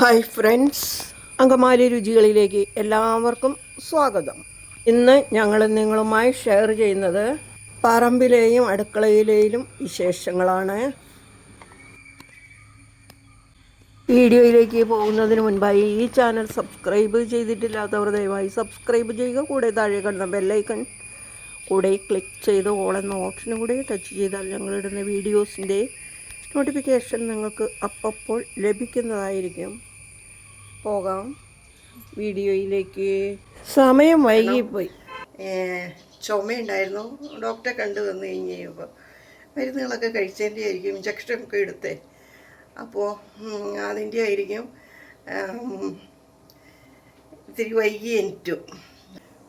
Hi friends Angamaly രുചികളിലേക്ക് എല്ലാവർക്കും സ്വാഗതം. ഇന്ന് ഞങ്ങൾ നിങ്ങളുമായി ഷെയർ ചെയ്യുന്നത് പറമ്പിലെയും അടുക്കളയിലെയും വിശേഷങ്ങളാണ്. വീഡിയോയിലേക്ക് പോകുന്നതിന് മുൻപായി ഈ ചാനൽ സബ്സ്ക്രൈബ് ചെയ്തിട്ടില്ലാത്തവർ ദയവായി സബ്സ്ക്രൈബ് ചെയ്യുക. കൂടെ താഴെ കണ്ട ബെല്ലൈക്കൺ കൂടെ ക്ലിക്ക് ചെയ്ത് ഓൾ എന്ന ഓപ്ഷനും കൂടി ടച്ച് ചെയ്താൽ ഞങ്ങളിടുന്ന വീഡിയോസിന്റെ നോട്ടിഫിക്കേഷൻ നിങ്ങൾക്ക് അപ്പോൾ ലഭിക്കുന്നതായിരിക്കും. പോകാം. വീഡിയോയിലേക്ക് സമയം വൈകിപ്പോയി. ചുമയുണ്ടായിരുന്നു. ഡോക്ടറെ കണ്ടു വന്നു കഴിഞ്ഞ് കഴിയുമ്പോൾ മരുന്നുകളൊക്കെ കഴിച്ചതിന്റെ ആയിരിക്കും ഇഞ്ചക്ഷൻ ഒക്കെ എടുത്തേ. അപ്പോൾ അതിന്റെ ആയിരിക്കും ഇത്തിരി വൈകി എനിറ്റു.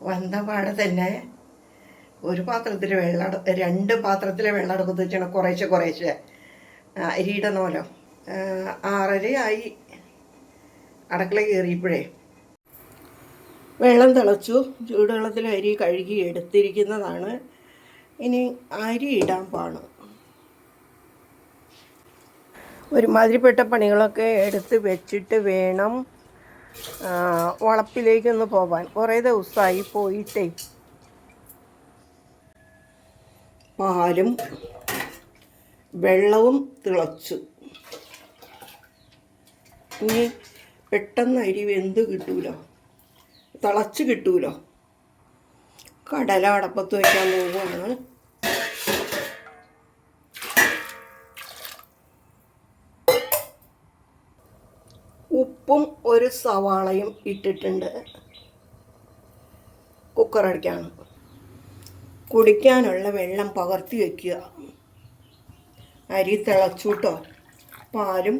വന്ന പാടെ തന്നെ ഒരു പാത്രത്തിൽ വെള്ളം രണ്ട് പാത്രത്തിൽ വെള്ളം എടുക്കുന്നത് വെച്ചാണ് കുറേശ്ശെ കുറേശ്ശെ അരിയിടണമല്ലോ ആറര ആറരയായി. അടുക്കള കയറിയപ്പോഴേ. വെള്ളം തിളച്ചു. ചൂടുവെള്ളത്തിൽ അരി കഴുകി എടുത്തിരിക്കുന്നതാണ്. ഇനി അരി ഇടാൻ പാണ് ഒരുമാതിരിപ്പെട്ട പണികളൊക്കെ എടുത്ത് വെച്ചിട്ട് വേണം വളപ്പിലേക്കൊന്ന് പോകാൻ കുറേ ദിവസമായി പോയിട്ടേ. പാലും വെള്ളവും തിളച്ചു. ഇനി പെട്ടെന്ന് അരി വെന്ത് കിട്ടൂലോ? തിളച്ച് കിട്ടൂലോ? കടല അടപ്പത്ത് വയ്ക്കാൻ പോവുകയാണ്. ഉപ്പും ഒരു സവാളയും ഇട്ടിട്ടുണ്ട്. കുക്കർ അടിക്കാണ്. കുടിക്കാനുള്ള വെള്ളം പകർത്തി വയ്ക്കുക അരി തിളച്ചുട്ടോ? പാലും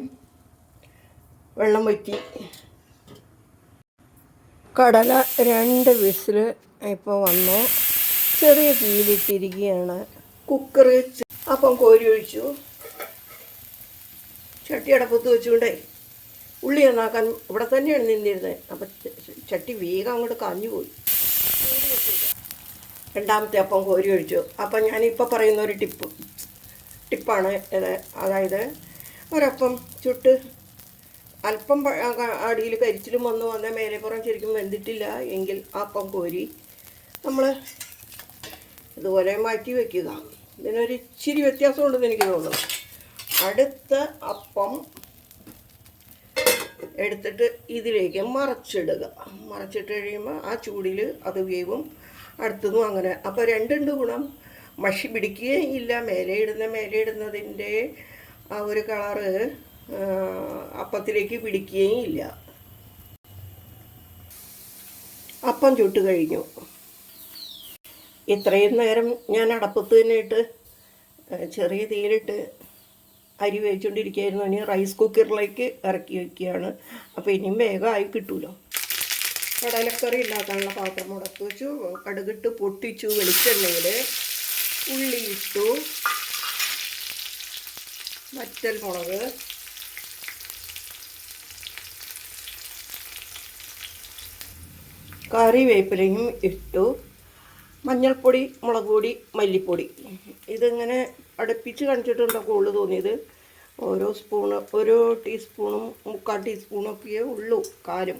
വെള്ളം വറ്റി. കടല രണ്ട് വിസിൽ ഇപ്പോൾ വന്നു. ചെറിയ തീയിലിട്ടിരിക്കുകയാണ്. കുക്കർ അപ്പം കോരി ഒഴിച്ചു. ചട്ടി പുത്ത് വെച്ചുകൊണ്ടേ ഉള്ളി നന്നാക്കാൻ ഇവിടെ തന്നെയാണ് നിന്നിരുന്നത്. അപ്പം ചട്ടി വേഗം അങ്ങോട്ട് കാഞ്ഞു പോയി. രണ്ടാമത്തെ അപ്പം കോരി ഒഴിച്ചു. അപ്പം ഞാനിപ്പോൾ പറയുന്ന ഒരു ടിപ്പ്. ടിപ്പാണ് അതായത് ഒരപ്പം ചുട്ട് അല്പം അടിയിൽ കരിച്ചിലും വന്നു. വന്ന മേലെപ്പുറം ശരിക്കും വെന്തിട്ടില്ല. എങ്കിൽ അപ്പം കോരി നമ്മൾ ഇതുപോലെ മാറ്റി വയ്ക്കുക ഇതിനൊരു ഇച്ചിരി വ്യത്യാസമുണ്ടെന്ന് എനിക്ക് തോന്നുന്നു. അടുത്ത അപ്പം എടുത്തിട്ട് ഇതിലേക്ക് മറച്ചിടുക. മറച്ചിട്ട് കഴിയുമ്പോൾ ആ ചൂടിൽ അത് വേവും. അടുത്തതും അങ്ങനെ. അപ്പോൾ രണ്ടുണ്ട് ഗുണം. മഷി പിടിക്കുകയും ഇല്ല. മേലെ ഇടുന്ന മേലെ ഇടുന്നതിന്റെ ആ ഒരു കളറ് അപ്പത്തിലേക്ക് പിടിക്കുകയും ഇല്ല. അപ്പം ചുട്ട് കഴിഞ്ഞു. ഇത്രയും നേരം ഞാൻ അടപ്പത്ത് തന്നെ ഇട്ട് ചെറിയ തീയിലിട്ട് അരി വേവിച്ചുകൊണ്ടിരിക്കുകയായിരുന്നു ഇനി റൈസ് കുക്കറിലേക്ക് ഇറക്കി വയ്ക്കുകയാണ് അപ്പോൾ ഇനിയും വേഗമായി കിട്ടുമല്ലോ കടലക്കറി ഉണ്ടാക്കാനുള്ള പാത്രം മുടക്കി വെച്ചു. കടുകിട്ട് പൊട്ടിച്ചു വെളിച്ചെണ്ണയിൽ ഉള്ളി ഇട്ടു. വറ്റൽ മുളക്. കറിവേപ്പിലയും ഇട്ടു. മഞ്ഞൾപ്പൊടി മുളക് പൊടി മല്ലിപ്പൊടി. ഇതിങ്ങനെ അടുപ്പിച്ച് കണ്ടിട്ടുണ്ടോ കൂടുതൽ തോന്നിയത്? ഓരോ സ്പൂണ് ഓരോ ടീസ്പൂണും മുക്കാൽ ടീസ്പൂണൊക്കെയേ ഉള്ളൂ കാരം.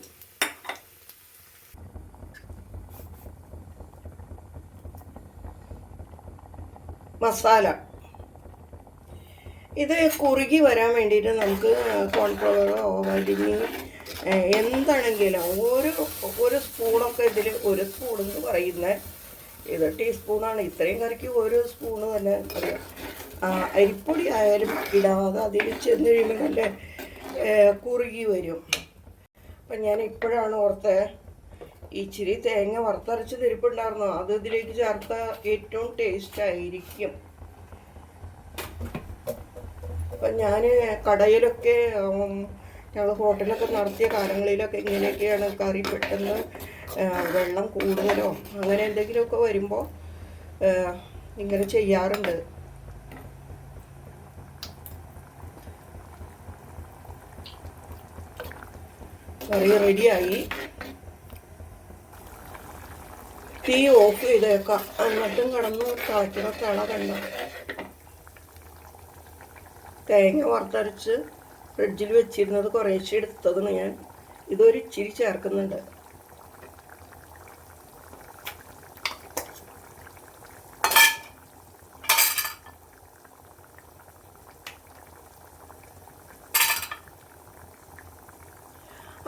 മസാല. ഇത് കുറുകി വരാൻ വേണ്ടിയിട്ട് നമുക്ക് കോൺഫ്ലവറോ വരിഞ്ഞ് എന്താണെങ്കിലും ഒരു ഒരു സ്പൂണൊക്കെ ഇതിൽ ഒരു സ്പൂൺ എന്ന് പറയുന്നത് ഇത് ടീസ്പൂണാണ്. ഇത്രയും കറിക്ക് ഒരു സ്പൂണ് തന്നെ അരിപ്പൊടി ആയാലും ഇടാതെ അതിൽ ചെന്ന് കഴിയുമ്പോൾ നല്ല കുറുകി വരും. അപ്പം ഞാൻ ഇപ്പോഴാണ് ഓർത്ത് ഇച്ചിരി തേങ്ങ വറുത്തരച്ച് തിരിപ്പുണ്ടായിരുന്നു. അത് ഇതിലേക്ക് ചേർത്ത ഏറ്റവും ടേസ്റ്റ് ആയിരിക്കും. അപ്പം ഞാൻ കടയിലൊക്കെ ഞങ്ങൾ ഹോട്ടലൊക്കെ നടത്തിയ കാലങ്ങളിലൊക്കെ ഇങ്ങനെയൊക്കെയാണ് കറി പെട്ടെന്ന് വെള്ളം കൂടുതലോ അങ്ങനെ എന്തെങ്കിലുമൊക്കെ വരുമ്പോൾ ഇങ്ങനെ ചെയ്യാറുണ്ട്. കറി റെഡിയായി. തീ ഓഫ് ചെയ്തേക്കാം. എന്നിട്ടും കിടന്ന് തിളയ്ക്കണ തിള തേങ്ങ വറുത്തരച്ച് ഫ്രിഡ്ജിൽ വെച്ചിരുന്നത് കുറേശ്ശെ എടുത്തതാണ് ഞാൻ. ഇതൊരു ഇച്ചിരി ചേർക്കുന്നുണ്ട്.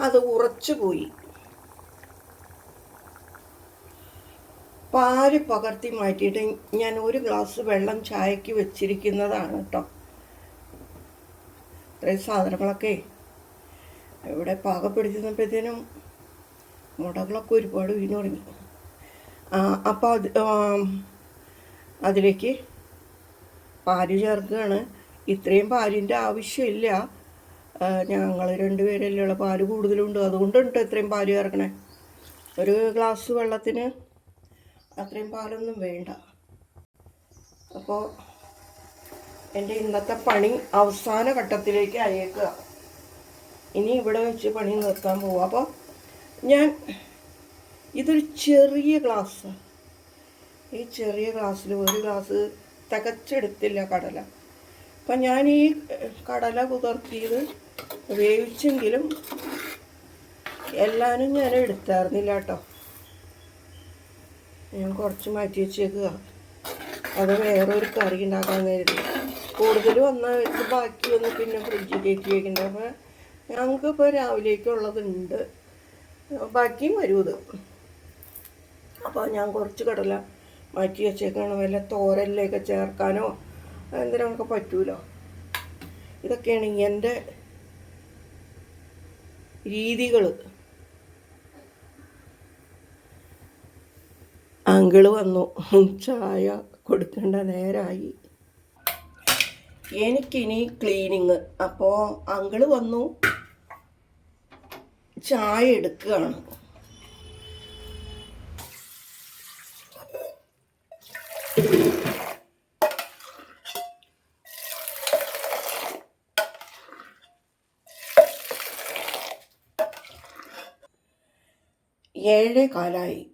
അത് ഉറച്ചു പോയി പാൽ പകർത്തി മാറ്റിയിട്ട് ഞാൻ ഒരു ഗ്ലാസ് വെള്ളം ചായക്ക് വെച്ചിരിക്കുന്നതാണ് കേട്ടോ. ഇത്രയും സാധനങ്ങളൊക്കെ ഇവിടെ പാകപ്പെടുത്തുന്നപ്പോഴത്തേനും മുടകളൊക്കെ ഒരുപാട് വീണ് തുടങ്ങി. അപ്പോൾ അത് അതിലേക്ക് പാൽ ചേർക്കുകയാണ്. ഇത്രയും പാലിന്റെ ആവശ്യമില്ല. ഞങ്ങൾ രണ്ടുപേരല്ലേ ഉള്ള. പാൽ കൂടുതലുണ്ട്. അതുകൊണ്ടുണ്ട് ഇത്രയും പാൽ ചേർക്കണേ? ഒരു ഗ്ലാസ് വെള്ളത്തിന് അത്രയും പാലൊന്നും വേണ്ട. അപ്പോൾ എന്റെ ഇന്നത്തെ പണി അവസാന ഘട്ടത്തിലേക്ക് അയക്കുക. ഇനി ഇവിടെ വെച്ച് പണി നിർത്താൻ പോവുക അപ്പോൾ ഞാൻ ഇതൊരു ചെറിയ ഗ്ലാസ് ഈ ചെറിയ ഗ്ലാസ്സിൽ ഒരു ഗ്ലാസ് തികച്ചെടുത്തില്ല കടല. അപ്പം ഞാൻ ഈ കടല കുതിർത്തിയത് വേവിച്ചെങ്കിലും എല്ലാവരും ഞാൻ എടുത്തായിരുന്നില്ല കേട്ടോ. ഞാൻ കുറച്ച് മാറ്റി വെച്ചേക്കുക അത് വേറൊരു കറി ഉണ്ടാക്കാൻ കരുതി. കൂടുതൽ വന്നാൽ വെച്ച് ബാക്കി വന്ന് പിന്നെ ഫ്രിഡ്ജിൽ കയറ്റി വെക്കണ്ട. അപ്പോൾ ഞങ്ങൾക്കിപ്പോൾ രാവിലേക്കുള്ളതുണ്ട്. ബാക്കിയും വരും ഇത്. അപ്പോൾ ഞാൻ കുറച്ച് കടല മാറ്റി വെച്ചേക്കാണ്. വല്ല തോരലിലേക്ക് ചേർക്കാനോ എന്തിനൊക്കെ പറ്റൂലോ. ഇതൊക്കെയാണ് എന്റെ രീതികൾ അങ്കിൾ വന്നു. ചായ കൊടുക്കേണ്ട നേരമായി എനിക്കിനി ക്ലീനിങ് അപ്പോൾ അങ്കിൾ വന്നു. ചായ എടുക്കുകയാണ്. ഏഴേ കാലായി.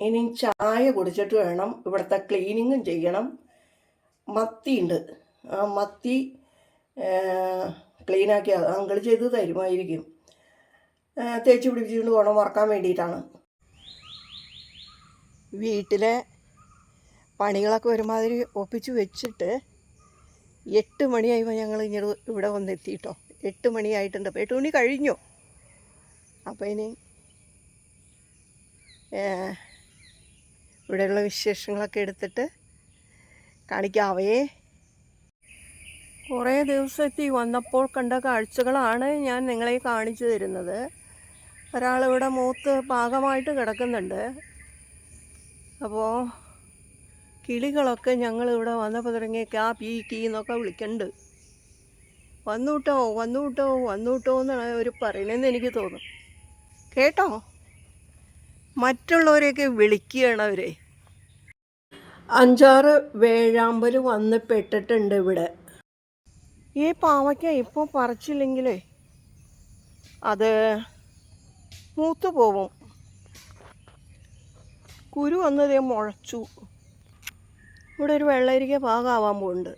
ഇനി ചായ കുടിച്ചിട്ട് വേണം. ഇവിടുത്തെ ക്ലീനിങ്ങും ചെയ്യണം. മത്തിയുണ്ട്. മത്തി ക്ലീനാക്കി അങ്കിൾ ചെയ്ത് തരുമായിരിക്കും. തേച്ച് പിടിപ്പിച്ചുകൊണ്ട് പോകണം വറക്കാൻ വേണ്ടിയിട്ടാണ്. വീട്ടിലെ പണികളൊക്കെ ഒരുമാതിരി ഒപ്പിച്ച് വെച്ചിട്ട് എട്ട് മണിയായപ്പോൾ ഞങ്ങൾ ഇങ്ങോട്ട് ഇവിടെ വന്നെത്തിയിട്ടോ എട്ട് മണിയായിട്ടുണ്ട്. അപ്പോൾ എട്ട് മണി കഴിഞ്ഞു. അപ്പോൾ ഇനി ഇവിടെയുള്ള വിശേഷങ്ങളൊക്കെ എടുത്തിട്ട് കാണിക്കാവേ കുറേ ദിവസത്തിൽ വന്നപ്പോൾ കണ്ട കാഴ്ചകളാണ് ഞാൻ നിങ്ങളെ കാണിച്ചു തരുന്നത്. ഒരാളിവിടെ മൂത്ത് പാകമായിട്ട് കിടക്കുന്നുണ്ട്. അപ്പോൾ കിളികളൊക്കെ ഞങ്ങളിവിടെ വന്നപ്പോൾ തുടങ്ങി കാ പി കീ എന്നൊക്കെ വിളിക്കണ്ട്. വന്നൂട്ടോ വന്നൂട്ടോ വന്നൂട്ടോ എന്നാണ് അവർ പറയണതെന്ന് എനിക്ക് തോന്നും കേട്ടോ? മറ്റുള്ളവരെയൊക്കെ വിളിക്കുകയാണ് അവരെ. അഞ്ചാറ് വേഴാമ്പൽ വന്ന് പെട്ടിട്ടുണ്ട് ഇവിടെ. ഈ പാവയ്ക്ക ഇപ്പോൾ പറിച്ചില്ലെങ്കിലേ അത് മൂത്തു പോവും. കുരു വന്നത് മുളച്ചു. ഇവിടെ ഒരു വെള്ളരിക്ക പാകമാവാൻ പോകുന്നുണ്ട്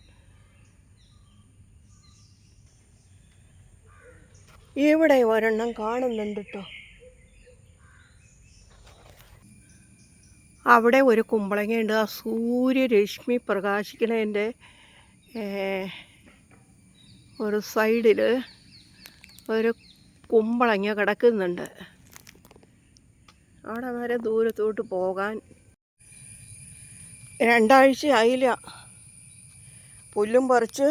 ഇവിടെ ഒരെണ്ണം കാണുന്നുണ്ട് കേട്ടോ അവിടെ ഒരു കുമ്പളങ്ങയുണ്ട്. ആ സൂര്യരശ്മി പ്രകാശിക്കണതിന്റെ ഒരു സൈഡിൽ ഒരു കുമ്പളങ്ങ കിടക്കുന്നുണ്ട്. അവിടെ വരെ ദൂരത്തോട്ട് പോകാൻ രണ്ടാഴ്ച ആയില്ല പുല്ലും പറിച്ച്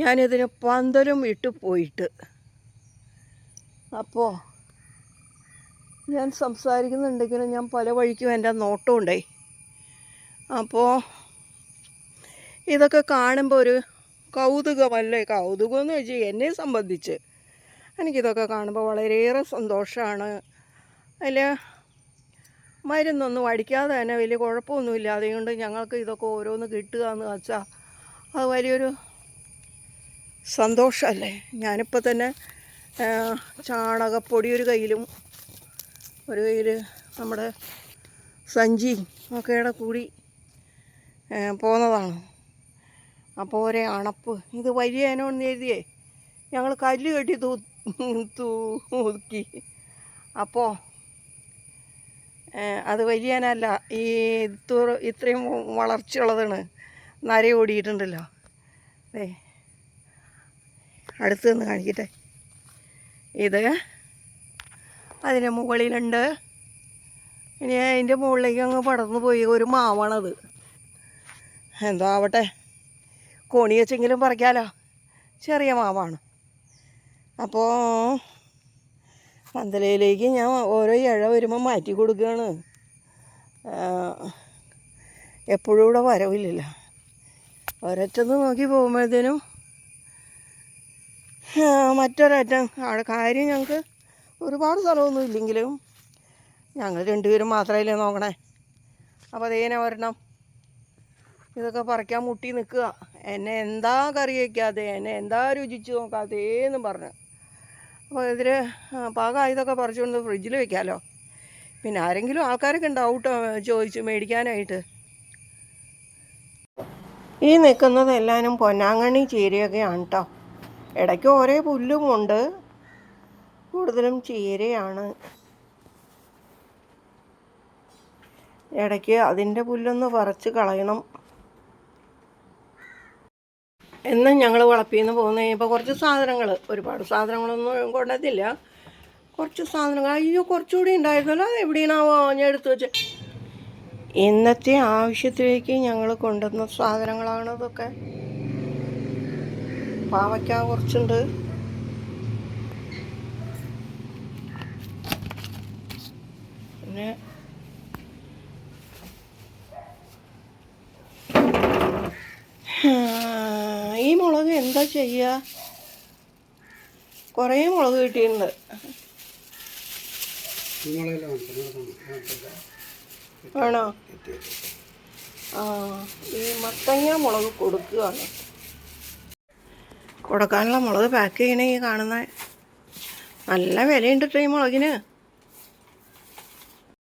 ഞാനിതിന് പന്തലും ഇട്ട് പോയിട്ട്. അപ്പോൾ ഞാൻ സംസാരിക്കുന്നുണ്ടെങ്കിലും ഞാൻ പല വഴിക്കും എന്റെ നോട്ടമുണ്ടായി അപ്പോൾ ഇതൊക്കെ കാണുമ്പോൾ ഒരു കൗതുകമല്ലേ? കൗതുകം എന്ന് വെച്ചാൽ എന്നെ സംബന്ധിച്ച്. എനിക്കിതൊക്കെ കാണുമ്പോൾ വളരെയേറെ സന്തോഷമാണ് അതിൽ മരുന്നൊന്നും അടിക്കാതെ തന്നെ വലിയ കുഴപ്പമൊന്നുമില്ല അതുകൊണ്ട് ഞങ്ങൾക്ക് ഇതൊക്കെ ഓരോന്ന് കിട്ടുക എന്ന് വെച്ചാൽ അത് വലിയൊരു സന്തോഷമല്ലേ ഞാനിപ്പോൾ തന്നെ ചാണകപ്പൊടി ഒരു കയ്യിലും ഒരു കയ്യിൽ നമ്മുടെ സഞ്ചിയും ഒക്കെയുടെ കൂടി പോകുന്നതാണ് അപ്പോൾ ഒരേ അണപ്പ്. ഇത് വലിയ ഇനമെന്ന് എഴുതിയേ? ഞങ്ങൾ കല്ല് കെട്ടി തൂ തൂക്കി. അപ്പോൾ അത് വലിയ ഇനമല്ല ഈ ഇത്ര ഇത്രയും വളർച്ചയുള്ളതാണ്. നര ഓടിയിട്ടുണ്ടല്ലോ. അതെ അടുത്ത് നിന്ന് കാണിക്കട്ടെ. ഇത് അതിന്റെ മുകളിലുണ്ട്. ഇനി അതിന്റെ മുകളിലേക്ക് അങ്ങ് പടർന്നു പോയി. ഒരു മാവാണത്. എന്തോ ആവട്ടെ. കോണി വെച്ചെങ്കിലും പറിക്കാലോ. ചെറിയ മാവാണ്. അപ്പോൾ പന്തലയിലേക്ക് ഞാൻ ഓരോ ഇഴ വരുമ്പോൾ മാറ്റി കൊടുക്കുകയാണ് എപ്പോഴും ഇവിടെ വരവില്ലല്ലോ. ഒരറ്റത്ത് നോക്കി പോകുമ്പോഴത്തേനും മറ്റൊരറ്റം. അവിടെ കാര്യം ഞങ്ങൾക്ക് ഒരുപാട് സ്ഥലമൊന്നും ഇല്ലെങ്കിലും ഞങ്ങൾ രണ്ടുപേരും മാത്രമല്ലേ നോക്കണേ. അപ്പോൾ അതേനെ വരണം ഇതൊക്കെ പറിക്കാൻ മുട്ടി നിൽക്കുക. എന്നെ എന്താ കറി വയ്ക്കാതെ എന്നെ എന്താ രുചിച്ച് നോക്കാത്തേന്ന് പറഞ്ഞു. അപ്പോൾ ഇതിൽ ഇതൊക്കെ പറിച്ചുകൊണ്ട് ഫ്രിഡ്ജിൽ വെക്കാമല്ലോ പിന്നെ ആരെങ്കിലും ആൾക്കാരൊക്കെ ഉണ്ടാവും കേട്ടോ ചോദിച്ച് മേടിക്കാനായിട്ട്. ഈ നിൽക്കുന്നത് എല്ലാവരും പൊന്നാങ്കണ്ണി ചീരയൊക്കെയാണ് കേട്ടോ ഇടയ്ക്ക് ഓരോ പുല്ലുമുണ്ട് കൂടുതലും ചീരയാണ്. ഇടയ്ക്ക് അതിന്റെ പുല്ലൊന്ന് പറിച്ച് കളയണം. എന്നും ഞങ്ങൾ വളപ്പിൽ നിന്ന് പോകുന്ന ഇപ്പോൾ കുറച്ച് സാധനങ്ങൾ ഒരുപാട് സാധനങ്ങളൊന്നും കൊണ്ടതില്ല കുറച്ച് സാധനങ്ങൾ അയ്യോ കുറച്ചുകൂടി ഉണ്ടായിരുന്നല്ലോ അത് എവിടെയാണാവോ ഞാൻ എടുത്തു വെച്ച്. ഇന്നത്തെ ആവശ്യത്തിലേക്ക് ഞങ്ങൾ കൊണ്ടുവന്ന സാധനങ്ങളാണ് ഇതൊക്കെ. പാവയ്ക്ക കുറച്ചുണ്ട്. പിന്നെ ഈ മുളക് എന്താ ചെയ്യുക കുറേ മുളക് കിട്ടിയിട്ടുണ്ട്. ആണോ ആ ഈ മത്തങ്ങ മുളക് കൊടുക്കുകയാണ് കൊടുക്കാനുള്ള മുളക് പാക്ക് ചെയ്യണേ ഈ കാണുന്ന. നല്ല വിലയുണ്ട് ഈ മുളകിന്.